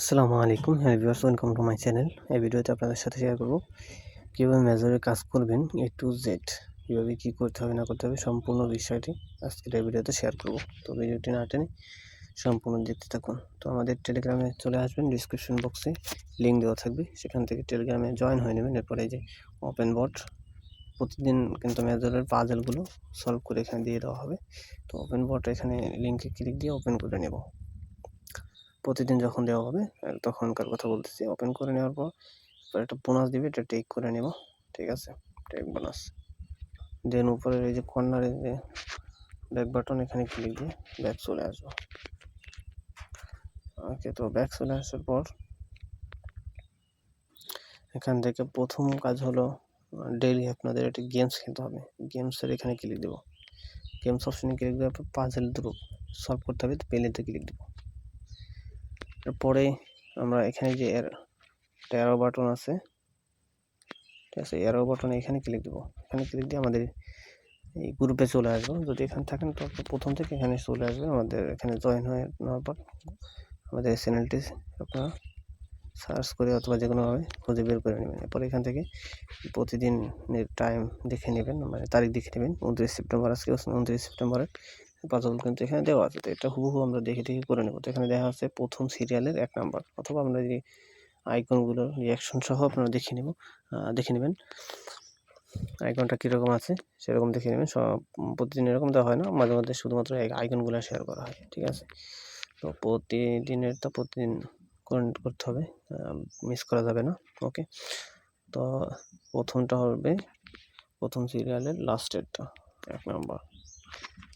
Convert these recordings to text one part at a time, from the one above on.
আসসালামু আলাইকুম। হ্যাঁ viewers welcome to my channel এই ভিডিওতে আপনাদের সাথে শেয়ার করব কীভাবে মেজরের কাজ করবেন এ টু জেড কীভাবে কী করতে হবে, না করতে হবে, সম্পূর্ণ বিষয়টি আজকের এই ভিডিওতে শেয়ার করব। তো ভিডিওটি না টেনে সম্পূর্ণ দেখতে থাকুন। তো আমাদের টেলিগ্রামে চলে আসবেন ডিসক্রিপশন বক্সে লিঙ্ক দেওয়া থাকবে। সেখান থেকে টেলিগ্রামে জয়েন হয়ে নেবেন। এরপরে যে ওপেন বট প্রতিদিন কিন্তু মেজরের পাজেলগুলো সলভ করে এখানে দিয়ে দেওয়া হবে। তো ওপেন বট এখানে লিঙ্কে ক্লিক দিয়ে ওপেন করে নেব। প্রতিদিন যখন দেওয়া হবে তখনকার কথা বলতেছি। ওপেন করে নেওয়ার পর একটা বোনাস দিবে, এটা টেক করে নেব, ঠিক আছে? টেক বোনাস দেন উপরের এই যে কর্নারে যে ব্যাক বাটন এখানে ক্লিক দিয়ে ব্যাক চলে আসব। ওকে তো ব্যাক চলে আসার পর, এখান থেকে প্রথম কাজ হলো ডেইলি আপনাদের একটি গেমস খেলতে হবে। গেমসের এখানে ক্লিক দেবো। গেমস অপশনে ক্লিক দেওয়ার পর পাজেল দুটো সলভ করতে হবে, তো পেলেতে ক্লিক দেবো। এরপরে আমরা এখানে যে অ্যারো বাটন আছে, ঠিক আছে অ্যারো বাটনে এখানে ক্লিক দেবো। এখানে ক্লিক দিয়ে আমাদের এই গ্রুপে চলে আসব। যদি এখানে থাকেন, তো প্রথম থেকে এখানে চলে আসবে আমাদের এখানে জয়েন হয়ে নেওয়ার পর আমাদের চ্যানেলটি আপনারা সার্চ করে অথবা যে কোনোভাবে খুঁজে বের করে নেবেন। এরপর এখান থেকে প্রতিদিনের টাইম দেখে নেবেন মানে তারিখ দেখে নেবেন, উনত্রিশ সেপ্টেম্বর আজকে, উনত্রিশ সেপ্টেম্বরের পাজল কিন্তু এখানে দেওয়া আছে। তো এটা হুবহু আমরা দেখে দেখে করে নেব। তো এখানে দেখা হচ্ছে প্রথম সিরিয়ালের এক নাম্বার অথবা আমরা যে আইকনগুলোর রিয়াকশন সহ আপনারা দেখে নেব। দেখে নেবেন। আইকনটা কীরকম আছে সেরকম দেখে নেবেন। সব প্রতিদিন এরকম দেওয়া হয় না। মাঝে মধ্যে শুধুমাত্র আইকনগুলো শেয়ার করা হয়। ঠিক আছে? তো প্রতিদিনের তো প্রতিদিন করতে হবে। মিস করা যাবে না। ওকে তো প্রথমটা হবে, প্রথম সিরিয়ালের লাস্টেরটা এক নাম্বার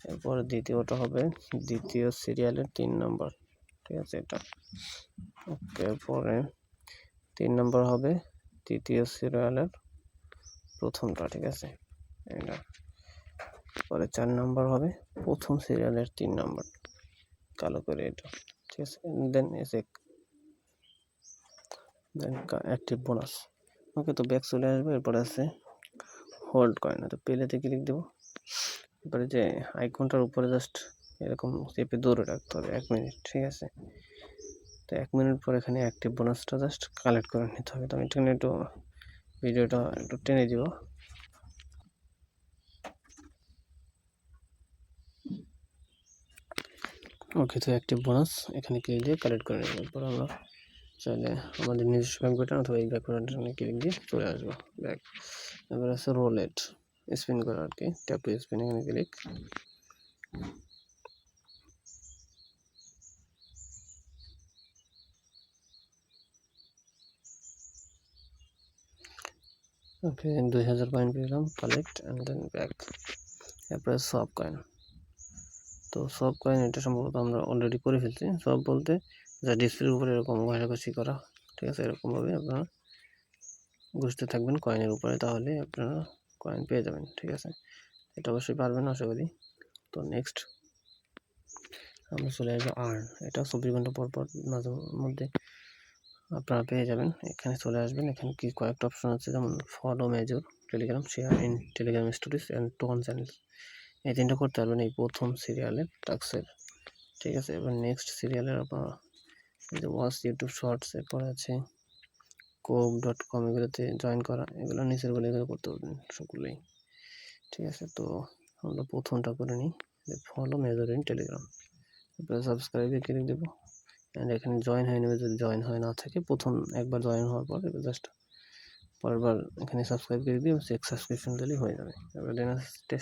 এরপরে দ্বিতীয়টা হবে দ্বিতীয় সিরিয়ালের তিন নম্বর। ঠিক আছে এটা। ওকে, এরপরে তিন নম্বর হবে তৃতীয় সিরিয়ালের প্রথমটা, ঠিক আছে? এটা। পরে চার নম্বর হবে প্রথম সিরিয়ালের তিন নম্বর। কালো করে এটা, ঠিক আছে? দেন এসে দেন অ্যাক্টিভ বোনাস ওকে, তো ব্যাক চলে আসবে। এরপরে আছে হোল্ড কয়েন তো পেলেতে ক্লিক দেবো? এবারে যে আইকনটার উপরে জাস্ট এরকম চেপে দৌড়ে রাখতে হবে এক মিনিট ঠিক আছে? তো এক মিনিট পর এখানে অ্যাক্টিভ বোনাসটা জাস্ট কালেক্ট করে নিতে হবে। তো আমি এখানে একটু ভিডিওটা একটু টেনে দিব। ওকে, তো অ্যাক্টিভ বোনাস এখানে ক্লিক দিয়ে কালেক্ট করে নেব এরপর আমরা চাইলে আমাদের নিজস্ব ব্যাঙ্ক অথবা এই বাটনে ক্লিক দিয়ে চলে আসব। ব্যাক এবার আছে রোলেট স্পিন করা আর কি ট্যাপ টু স্পিন এখানে ক্লিক। ওকে, দুই হাজার কয়েন পেলাম কালেক্ট অ্যান্ড দেন ব্যাক এরপরে সব কয়েন তো সব কয়েন এটা সম্ভবত আমরা অলরেডি করে ফেলছি। সব বলতে যা ডিসপ্লের উপরে এরকম ঘষাঘষি করা। ঠিক আছে, এরকমভাবে আপনারা ঘুষতে থাকবেন কয়েনের উপরে। তাহলে আপনারা কয়েন পেয়ে যাবেন, ঠিক আছে? এটা অবশ্যই পারবেন, আশা করি। তো নেক্সট আমরা চলে আসব আর্ন এটা চব্বিশ ঘণ্টা পর পর মাঝে মধ্যে আপনারা পেয়ে যাবেন। এখানে চলে আসবেন, এখানে কি কয়েকটা অপশন আছে? যেমন follow major Telegram share in Telegram stories and tone channel এই তিনটা করতে পারবেন এই প্রথম সিরিয়ালের টাক্সের ঠিক আছে? এবার নেক্সট সিরিয়ালের আপনারা ওয়াচ ইউটিউব শর্টস এরপর আছে কোক ডট কম এগুলোতে জয়েন করা, এগুলো নিচের বলে এগুলো করতে পারবেন সবগুলোই। ঠিক আছে, তো আমরা প্রথমটা করে নিই ফলো মেজর ইন টেলিগ্রাম এরপরে সাবস্ক্রাইবে ক্লিক দেবো অ্যান্ড এখানে জয়েন হয়ে নেবে, যদি জয়েন হয় না থাকে, প্রথম একবার জয়েন হওয়ার পর জাস্ট পরেরবার এখানে সাবস্ক্রাইব করে দিয়ে চেক সাবস্ক্রিপশন দিলেই হয়ে যাবে। এবার দেন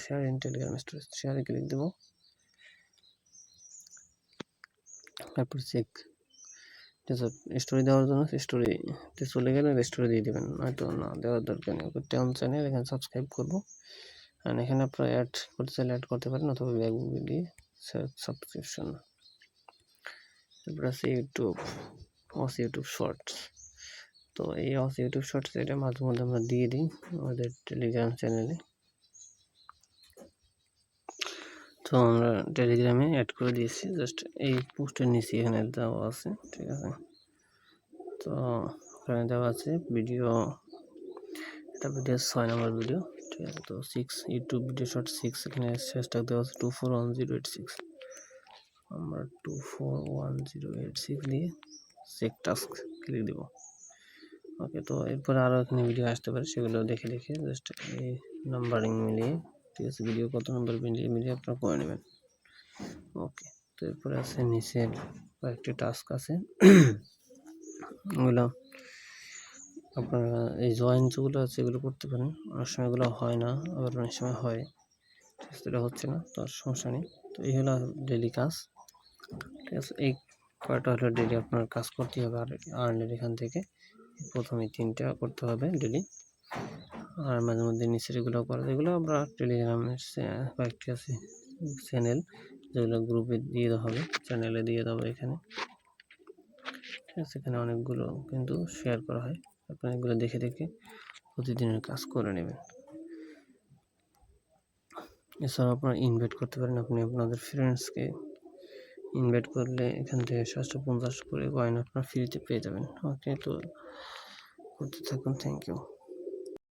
শেয়ার ইন টেলিগ্রাম শেয়ারে ক্লিক দেবো। তারপর চেক স্টোরি দেওয়ার জন্য স্টোরিতে চলে গেলে স্টোরি দিয়ে দেবেন হয়তো না, দেওয়ার দরকার নেই। টেন চ্যানেল এখানে সাবস্ক্রাইব করব। অ্যান্ড এখানে আপনারা অ্যাড করতে চাইলে অ্যাড করতে পারেন অথবা ব্যাগ দিয়ে সাবস্ক্রিপশন তারপর আছে ইউটিউব অস ইউটিউব শর্টস তো এই অস ইউটিউব শর্টস এটা মাঝে মধ্যে আমরা দিয়ে দিই আমাদের টেলিগ্রাম চ্যানেলে তো আমরা টেলিগ্রামে অ্যাড করে দিয়েছি। জাস্ট এই পোস্টের নিচে এখানে দেওয়া আছে, ঠিক আছে? তো এখানে দেওয়া আছে ভিডিও এটা ভিডিও ছয় নম্বর ভিডিও ঠিক আছে? তো six YouTube video short six এখানে শেষটা দেওয়া আছে two four one zero eight six আমরা two four one zero eight six দিয়ে চেক টাস্ক ক্লিক দিব। ওকে তো এরপরে আরও এখানে ভিডিও আসতে পারে, সেগুলো দেখে দেখে জাস্ট এই নাম্বারিং মিলিয়ে ঠিক আছে ভিডিও কত নম্বর মিলিয়ে মিলিয়ে আপনারা করে নেবেন। ওকে তো এরপরে আছে নিচের কয়েকটি টাস্ক আছে। ওগুলো আপনারা এই জয়েন যেগুলো আছে, এগুলো করতে পারেন। অনেক সময় এগুলো হয় না, আবার অনেক সময় হয়। ঠিক আছে এটা হচ্ছে না, তো সমস্যা নেই। তো এই হলো ডেলি কাজ। ঠিক আছে, এই কয়টা হলো ডেলি আপনার কাজ করতে হবে, আর আর্নের এখান থেকে। প্রথমে তিনটা করতে হবে ডেলি আর মাঝে মধ্যে নিচের এগুলো করা এগুলো আমরা টেলিগ্রামের কয়েকটি আছে চ্যানেল যেগুলো গ্রুপে দিয়ে দেওয়া হবে চ্যানেলে দিয়ে দেওয়া হবে এখানে। ঠিক আছে, এখানে অনেকগুলো কিন্তু শেয়ার করা হয়। আপনারা এগুলো দেখে দেখে প্রতিদিনের কাজ করে নেবেন। এছাড়াও আপনারা ইনভাইট করতে পারেন। আপনি আপনাদের ফ্রেন্ডসকে ইনভাইট করলে এখান থেকে সাতশো পঞ্চাশ করে কয়েন আপনারা ফ্রিতে পেয়ে যাবেন। ওকে তো করতে থাকুন থ্যাংক ইউ